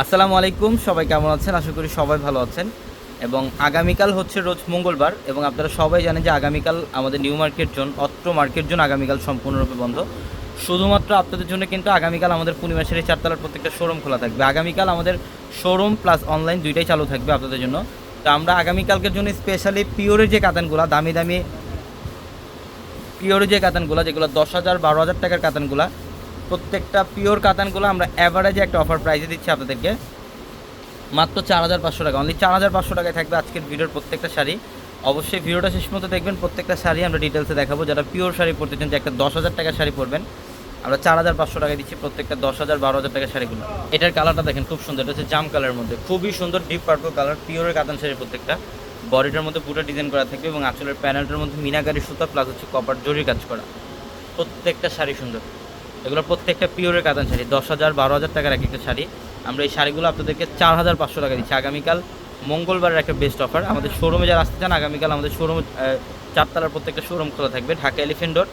আসসালামু আলাইকুম, সবাই কেমন আছেন? আশা করি সবাই ভালো আছেন। এবং আগামীকাল হচ্ছে রোজ মঙ্গলবার এবং আপনারা সবাই জানেন যে আগামীকাল আমাদের নিউ মার্কেট জোন, অত্র মার্কেট জোন আগামীকাল সম্পূর্ণরূপে বন্ধ। শুধুমাত্র আপনাদের জন্য কিন্তু আগামীকাল আমাদের পূর্ণিমাসের এই চারতলার প্রত্যেকটা শোরুম খোলা থাকবে। আগামীকাল আমাদের শোরুম প্লাস অনলাইন দুইটাই চালু থাকবে আপনাদের জন্য। তো আমরা আগামীকালকের জন্য স্পেশালি পিওরের যে কাতানগুলো, দামি দামি পিওরের যে কাতানগুলো, যেগুলো দশ হাজার বারো হাজার টাকার কাতানগুলো প্রত্যেকটা পিওর কাতানগুলো আমরা অ্যাভারেজে একটা অফার প্রাইসে দিচ্ছি আপনাদেরকে। মাত্র চার হাজার পাঁচশো টাকা। অনলি চার হাজার পাঁচশো টাকায় থাকবে আজকের ভিডিওর প্রত্যেকটা শাড়ি। অবশ্যই ভিডিওটা শেষ মতো দেখবেন, প্রত্যেকটা শাড়ি আমরা ডিটেলসে দেখাবো। যারা পিওর শাড়ি পরতে চান, যে একটা দশ হাজার টাকার শাড়ি পরবেন, আমরা চার হাজার পাঁচশো টাকা দিচ্ছি প্রত্যেকটা দশ হাজার বারো হাজার টাকার শাড়িগুলো। এটার কালারটা দেখেন, খুব সুন্দর। এটা হচ্ছে জাম কালারের মধ্যে। খুবই সুন্দর ডিপ পার্পল কালার পিওরের কাতান শাড়ি প্রত্যেকটা। বডিটার মধ্যে পুরো ডিজাইন করা থাকবে এবং আঁচলের প্যানেলটার মধ্যে মিনাকারি সুতা প্লাস হচ্ছে কপার জরির কাজ করা। প্রত্যেকটা শাড়ি সুন্দর। এগুলো প্রত্যেকটা পিওরের কাতান শাড়ি। দশ হাজার, বারো হাজার টাকার এক একটা শাড়ি। আমরা এই শাড়িগুলো আপনাদেরকে চার হাজার পাঁচশো টাকা দিচ্ছি। আগামীকাল মঙ্গলবারের একটা বেস্ট অফার আমাদের শোরুমে যারা আসতে চান, আগামীকাল আমাদের শোরুম চারতলার প্রত্যেকটা শোরুম খোলা থাকবে। ঢাকা এলিফেন্ট রোড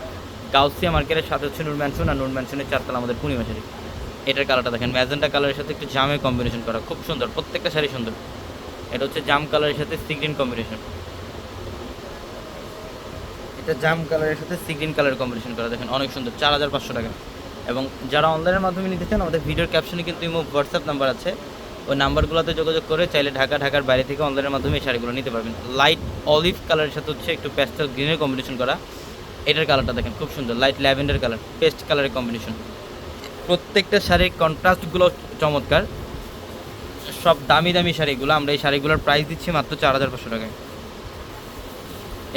গাউসিয়া মার্কেটের সাথে হচ্ছে নূর ম্যানশন আর নূর ম্যানশনের চারতলা আমাদের পূর্ণিমা শাড়ি। এটার কালারটা দেখেন, ম্যাজেন্টা কালারের সাথে একটু জামের কম্বিনেশন করা। খুব সুন্দর, প্রত্যেকটা শাড়ি সুন্দর। এটা হচ্ছে জাম কালারের সাথে সিগ্রিন কম্বিনেশন এটা জাম কালারের সাথে সিগ্রিন কালার কম্বিনেশন করা। দেখেন, অনেক সুন্দর, চার হাজার পাঁচশো টাকা। এবং যারা অনলাইনের মাধ্যমে নিতে চান, আমাদের ভিডিওর ক্যাপশনে কিন্তু ইমো হোয়াটসঅ্যাপ নাম্বার আছে। ওই নাম্বারগুলোতে যোগাযোগ করে চাইলে ঢাকা, ঢাকার বাইরে থেকে অনলাইনের মাধ্যমে এই শাড়িগুলো নিতে পারবেন। লাইট অলিভ কালারের সাথে হচ্ছে একটু প্যাস্টেল গ্রিনের কম্বিনেশন করা। এটার কালারটা দেখেন, খুব সুন্দর। লাইট ল্যাভেন্ডার কালার পেস্ট কালারের কম্বিনেশন প্রত্যেকটা শাড়ির কন্ট্রাস্টগুলো চমৎকার। সব দামি দামি শাড়িগুলো, আমরা এই শাড়িগুলোর প্রাইস দিচ্ছি মাত্র চার হাজার পাঁচশো টাকায়।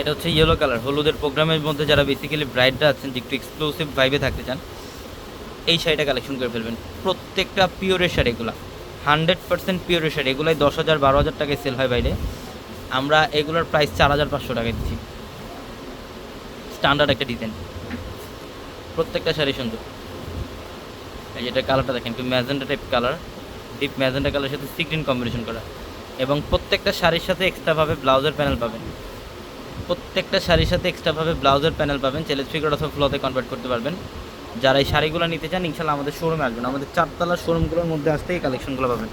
এটা হচ্ছে ইয়েলো কালার হলুদের প্রোগ্রামের মধ্যে যারা বেসিক্যালি ব্রাইডরা আছেন, যে একটু এক্সক্লুসিভ ভাইবে থাকতে চান এই শাড়িটা কালেকশন করে ফেলবেন। প্রত্যেকটা পিওরের শাড়িগুলো হান্ড্রেড পার্সেন্ট পিওরের শাড়ি। এগুলোই দশ হাজার, বারো হাজার টাকায় সেল হয় বাইরে। আমরা এগুলোর প্রাইস চার হাজার পাঁচশো টাকা দিচ্ছি। স্ট্যান্ডার্ড একটা ডিজাইন প্রত্যেকটা শাড়ি সুন্দর। এই যেটা কালারটা দেখেন, একটু magenta type colour deep magenta কালারের সাথে সিগ্রিন কম্বিনেশন করা। এবং প্রত্যেকটা শাড়ির সাথে এক্সট্রাভাবে ব্লাউজের প্যানেল পাবেন। প্রত্যেকটা শাড়ির সাথে এক্সট্রাভাবে ব্লাউজের প্যানেল পাবেন। চেলে ফিগার অথবা ফ্লোতে কনভার্ট করতে পারবেন। যারা এই শাড়িগুলো নিতে চান, ইনশাল্লাহ আমাদের শোরুমে আসবেন। আমাদের চারতলার শোরুমগুলোর মধ্যে আসতেই কালেকশনগুলো পাবেন।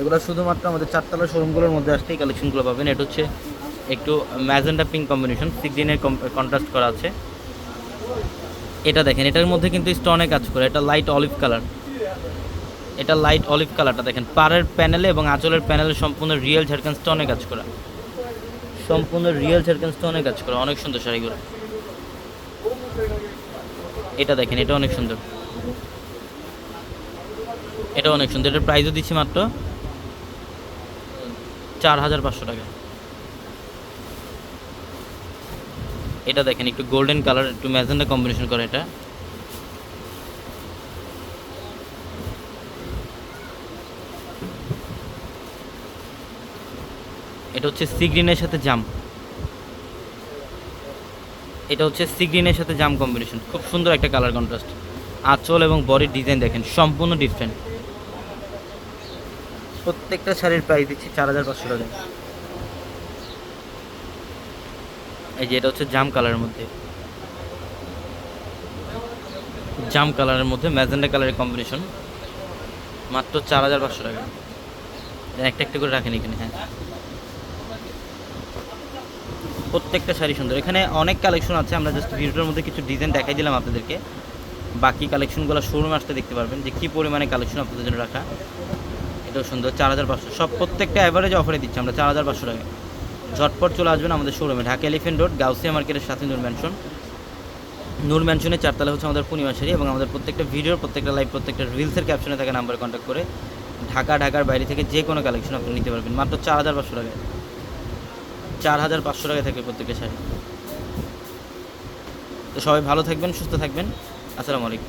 এগুলো শুধুমাত্র আমাদের চারতলার শোরুমগুলোর মধ্যে আসতেই কালেকশনগুলো পাবেন। এটা হচ্ছে একটু ম্যাজেন্ডা পিঙ্ক কম্বিনেশন সিক্সিনের কন্ট্রাস্ট করা আছে। এটা দেখেন, এটার মধ্যে কিন্তু স্টোনে কাজ করে। এটা লাইট অলিভ কালার এটা লাইট অলিভ কালারটা দেখেন। পাড়ের প্যানেলে এবং আঁচলের প্যানেলে সম্পূর্ণ রিয়েল ঝাড়খান স্টোনে কাজ করা। সম্পূর্ণ রিয়েল ঝাড়খান স্টোনে কাজ করা। অনেক সুন্দর শাড়িগুলো। এটা দেখেন, এটা অনেক সুন্দর। এটা অনেক সুন্দর, এটার প্রাইসও দিচ্ছি মাত্র চার হাজার পাঁচশো টাকা। এটা দেখেন, একটু গোল্ডেন কালার একটু ম্যাজেন্ডা কম্বিনেশন করে এটা। এটা হচ্ছে সি গ্রিনের সাথে জাম। এটা হচ্ছে সি গ্রিনের সাথে জাম কম্বিনেশন খুব সুন্দর একটা কালার কন্ট্রাস্ট আঁচল এবং বডির ডিজাইন দেখেন, সম্পূর্ণ ডিফারেন্ট প্রত্যেকটা শাড়ির প্রাইস দিচ্ছি চার হাজার পাঁচশো টাকা। এই যে এটা হচ্ছে জাম কালারের মধ্যে। জাম কালারের মধ্যে ম্যাজেন্ডা কালারের কম্বিনেশন মাত্র চার হাজার পাঁচশো টাকা। একটা একটা করে রাখেন এখানে হ্যাঁ। প্রত্যেকটা শাড়ি সুন্দর। এখানে অনেক কালেকশন আছে, আমরা জাস্ট ভিডিওর মধ্যে কিছু ডিজাইন দেখাই দিলাম আপনাদেরকে। বাকি কালেকশনগুলো শোরুমে আসতে দেখতে পারবেন যে কী পরিমাণে কালেকশন আপনাদের জন্য রাখা। এটাও সুন্দর, চার হাজার পাঁচশো। সব প্রত্যেকটা অ্যাভারেজ অফারে দিচ্ছি আমরা, চার হাজার পাঁচশো টাকা ঝটপট চলে আসবেন আমাদের শোরুমে ঢাকা এলিফেন্ট রোড গাউসিয়া মার্কেটের সাথে নূর ম্যানশন নূর ম্যানশনের চারতলা হচ্ছে আমাদের পূর্ণিমা শাড়ি এবং আমাদের প্রত্যেকটা ভিডিওর প্রত্যেকটা লাইভ প্রত্যেকটা রিলসের ক্যাপশনে থাকা নাম্বারে কন্ট্যাক্ট করে ঢাকা, ঢাকার বাইরে থেকে যে কোনো কালেকশন আপনি নিতে পারবেন, মাত্র চার হাজার পাঁচশো টাকায়। চার হাজার পাঁচশো টাকা থাকবে প্রত্যেকের শাড়ি। তো সবাই ভালো থাকবেন, সুস্থ থাকবেন। আসসালামু আলাইকুম।